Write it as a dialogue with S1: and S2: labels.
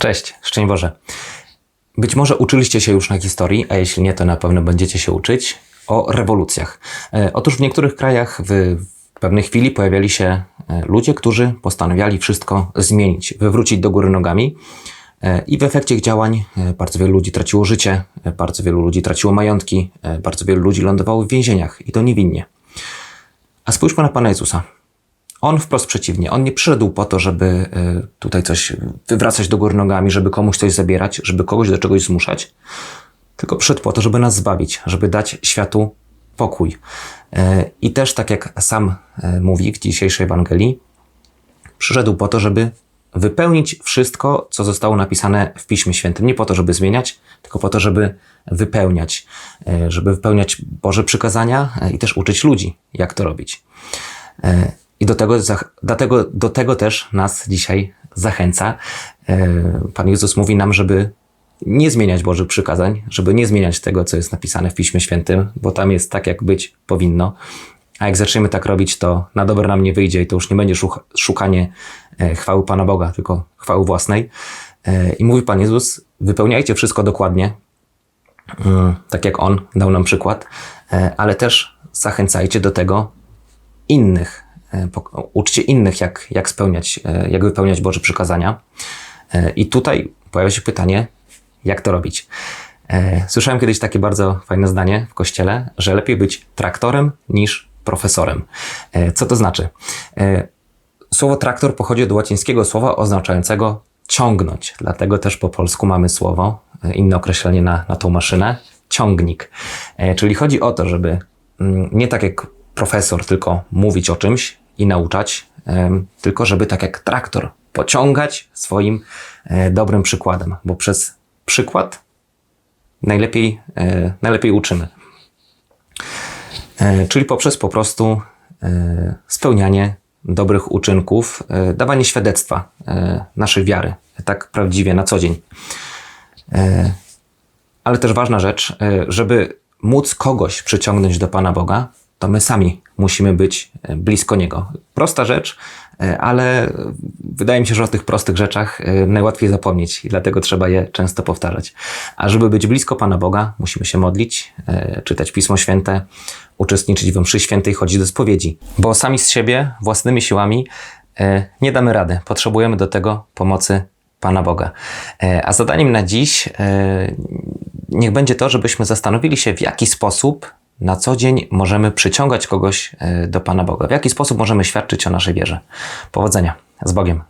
S1: Cześć, szczęść Boże. Być może uczyliście się już na historii, a jeśli nie, to na pewno będziecie się uczyć o rewolucjach. E, Otóż w niektórych krajach w pewnej chwili pojawiali się e, ludzie, którzy postanawiali wszystko zmienić, wywrócić do góry nogami. E, I w efekcie ich działań bardzo wielu ludzi traciło życie, bardzo wielu ludzi traciło majątki, bardzo wielu ludzi lądowało w więzieniach i to niewinnie. A spójrzmy na Pana Jezusa. On wprost przeciwnie. On nie przyszedł po to, żeby y, tutaj coś wywracać do góry nogami, żeby komuś coś zabierać, żeby kogoś do czegoś zmuszać, tylko przyszedł po to, żeby nas zbawić, żeby dać światu pokój. Y, I też, tak jak sam y, mówi w dzisiejszej Ewangelii, przyszedł po to, żeby wypełnić wszystko, co zostało napisane w Piśmie Świętym. Nie po to, żeby zmieniać, tylko po to, żeby wypełniać, żeby wypełniać Boże przykazania i też uczyć ludzi, jak to robić. I do tego, do tego też nas dzisiaj zachęca. E, Pan Jezus mówi nam, żeby nie zmieniać Bożych przykazań, żeby nie zmieniać tego, co jest napisane w Piśmie Świętym, bo tam jest tak, jak być powinno. A jak zaczniemy tak robić, to na dobre nam nie wyjdzie i to już nie będzie szukanie e, chwały Pana Boga, tylko chwały własnej. E, I mówi Pan Jezus, wypełniajcie wszystko dokładnie, mm, tak jak On dał nam przykład, ale też zachęcajcie do tego innych, uczcie innych, jak, jak spełniać, e, jak wypełniać Boże przykazania. E, I tutaj pojawia się pytanie, jak to robić. E, Słyszałem kiedyś takie bardzo fajne zdanie w kościele, że lepiej być traktorem niż profesorem. E, Co to znaczy? E, Słowo traktor pochodzi od łacińskiego słowa oznaczającego ciągnąć. Dlatego też po polsku mamy słowo, e, inne określenie na, na tą maszynę, ciągnik. E, Czyli chodzi o to, żeby mm, nie tak jak profesor tylko mówić o czymś i nauczać, tylko żeby tak jak traktor pociągać swoim e, dobrym przykładem, bo przez przykład najlepiej, e, najlepiej uczymy. E, Czyli poprzez po prostu spełnianie dobrych uczynków, dawanie świadectwa naszej wiary, tak prawdziwie na co dzień. Ale też ważna rzecz, żeby móc kogoś przyciągnąć do Pana Boga, to my sami musimy być e, blisko Niego. Prosta rzecz, e, ale wydaje mi się, że o tych prostych rzeczach e, najłatwiej zapomnieć i dlatego trzeba je często powtarzać. A żeby być blisko Pana Boga, musimy się modlić, czytać Pismo Święte, uczestniczyć w mszy świętej, chodzić do spowiedzi. Bo sami z siebie, własnymi siłami nie damy rady. Potrzebujemy do tego pomocy Pana Boga. A zadaniem na dziś niech będzie to, żebyśmy zastanowili się, w jaki sposób na co dzień możemy przyciągać kogoś e, do Pana Boga. W jaki sposób możemy świadczyć o naszej wierze. Powodzenia. Z Bogiem.